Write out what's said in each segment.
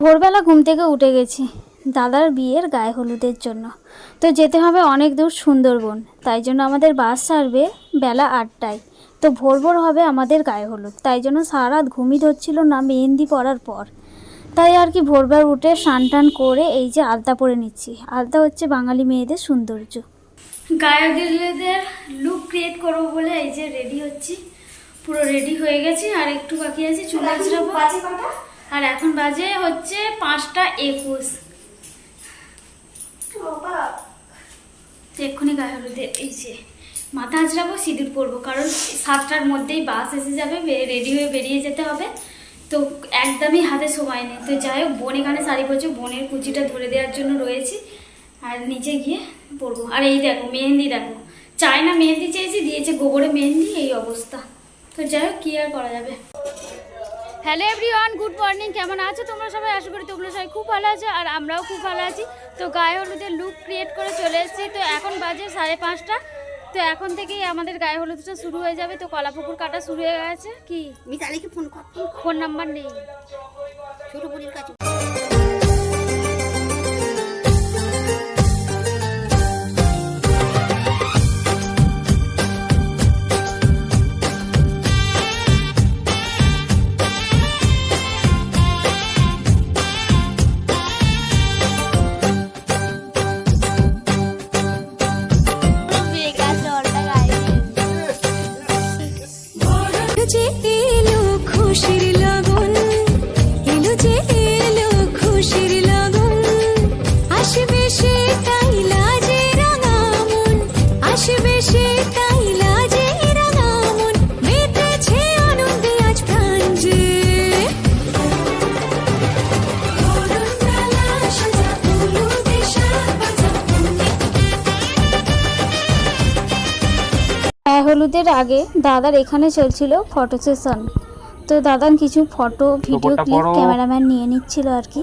ভোরবেলা ঘুম থেকে উঠে গেছি দাদার বিয়ের গায়ে হলুদের জন্য। তো যেতে হবে অনেক দূর সুন্দরবন তাই জন্য আমাদের বাস ছাড়বে বেলা আটটায়। তো ভোর ভোর হবে আমাদের গায়ে হলুদ তাই জন্য সারা রাত ঘুমই ধরছিল না মেহেন্দি পরার পর। তাই আর কি ভোরবেলা উঠে স্নান টান করে এই যে আলতা পরে নিচ্ছি। আলতা হচ্ছে বাঙালি মেয়েদের সৌন্দর্য। গায়ে হলুদের লুক ক্রিয়েট করব বলে এই যে রেডি হচ্ছি। পুরো রেডি হয়ে গেছি আর একটু বাকি আছে চুল আঁচড়াবো। আর এখন বাজে হচ্ছে পাঁচটা একুশ। এক্ষুনি গায়ে হলুদে এই যে মাথা আঁচড়াবো সিঁদুর পরবো কারণ সাতটার মধ্যেই বাস এসে যাবে রেডি হয়ে বেরিয়ে যেতে হবে। তো একদমই হাতে সময় নেই। তো যাই হোক বোন এখানে শাড়ি পরছে বোনের কুচিটা ধরে দেওয়ার জন্য রয়েছি। আর নিচে গিয়ে পরবো। আর এই দেখো মেহেন্দি দেখো। চায় না মেহেন্দি চেয়েছি দিয়েছে গোবরে মেহেন্দি এই অবস্থা। তো যাই হোক কী আর করা যাবে? হ্যালো এভরিওয়ান গুড মর্নিং কেমন আছো? তোমরা সবাই আশা করি তোমরা সবাই খুব ভালো আছো আর আমরাও খুব ভালো আছি। তো গায়ে হলুদের লুক ক্রিয়েট করে চলে এসেছি। তো এখন বাজে সাড়ে পাঁচটা। তো এখন থেকেই আমাদের গায়ে হলুদটা শুরু হয়ে যাবে। তো কলাপুকুর কাটা শুরু হয়ে গেছে। কি? মিতালিকে ফোন ফোন নাম্বার নেই। ছোট কাছে। হলুদের আগে দাদার এখানে চলছিল ফটো সেশন তো দাদার কিছু ফটো ভিডিও ক্লিপ ক্যামেরাম্যান নিয়ে নিচ্ছিল আর কি।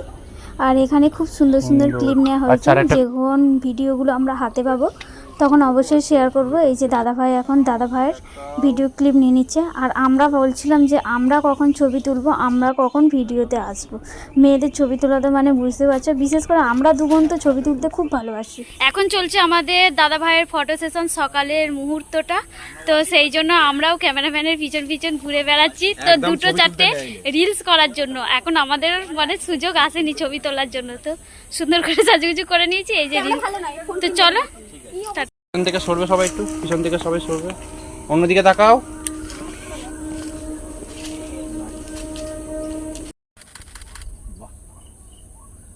আর এখানে খুব সুন্দর সুন্দর। ক্লিপ নেওয়া আচ্ছা, হয়েছে। যেগুলো ভিডিওগুলো আমরা হাতে পাবো। তখন অবশ্যই শেয়ার করব। এই যে দাদা ভাই এখন দাদা ভাইয়ের ভিডিও ক্লিপ নিয়ে নিচ্ছে। আর আমরা বলছিলাম যে আমরা কখন ছবি তুলবো আমরা কখন ভিডিওতে আসব। মেয়েদের ছবি তোলাতে মানে বুঝতে পারছ। বিশেষ করে আমরা দুগুণ তো ছবি তুলতে খুব ভালোবাসি। এখন চলছে আমাদের দাদা ভাইয়ের ফটো সেশন সকালের মুহূর্তটা। তো সেই জন্য আমরাও ক্যামেরাম্যানের পিছন পিছন ঘুরে বেড়াচ্ছি। তো দুটো চারটে রিলস করার জন্য। এখন আমাদের মানে সুযোগ আসেনি ছবি তোলার জন্য। তো সুন্দর করে সাজুগুজু করে নিয়েছি। এই যে রিলস তো চলো. পিছন থেকে সরবে সবাই একটু পিছন থেকে সবাই সরবে। অন্যদিকে তাকাও।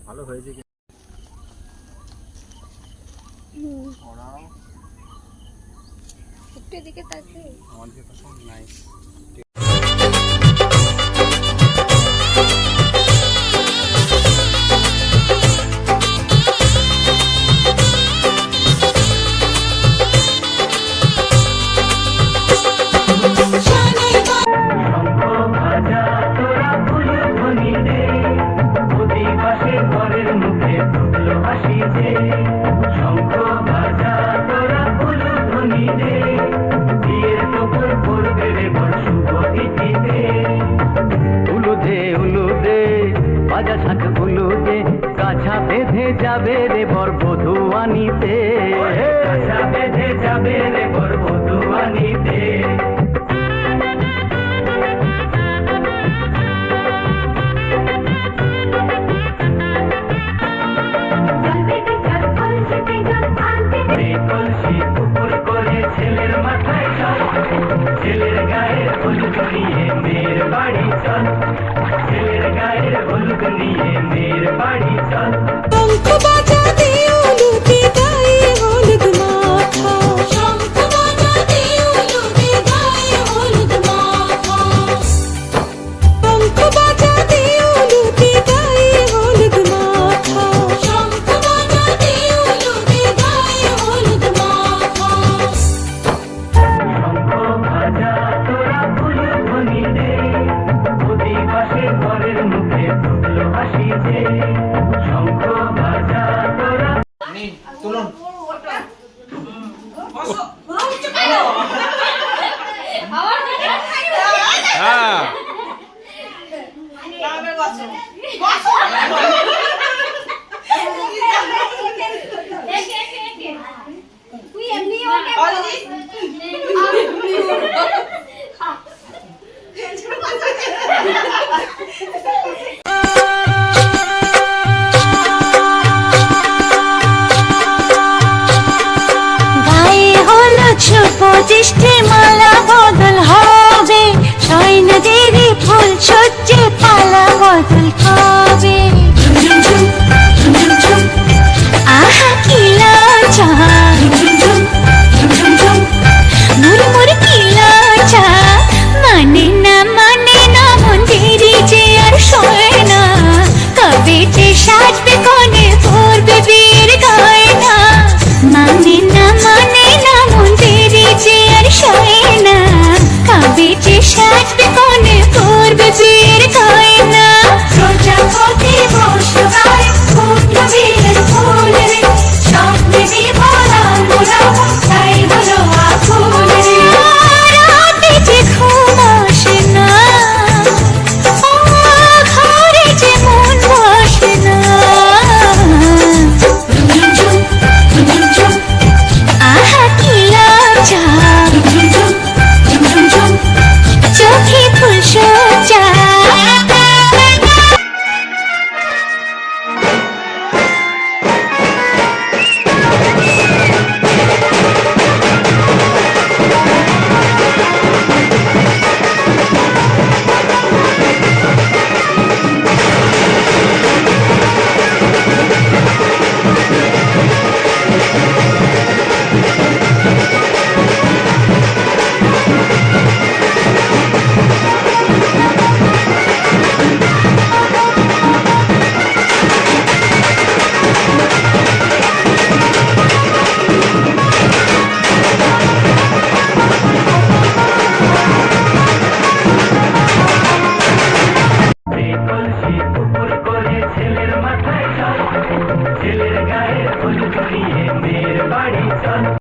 ভালো হয়েছে কি? আমার দিকে তাকাও নাইস উলুদে উলুদে বাজা শাক উলুদে কাছা বেঁধে যাবে রে বর বধুয়ানিতে বেঁধে যাবে রে বর বধু 왔어. 돌아오지 마요. 아. 나왜 왔어? 왔어. চেষ্টে মালা বদল হবে। সৈন্য দেবী ফুল সজ্জে পালা বদল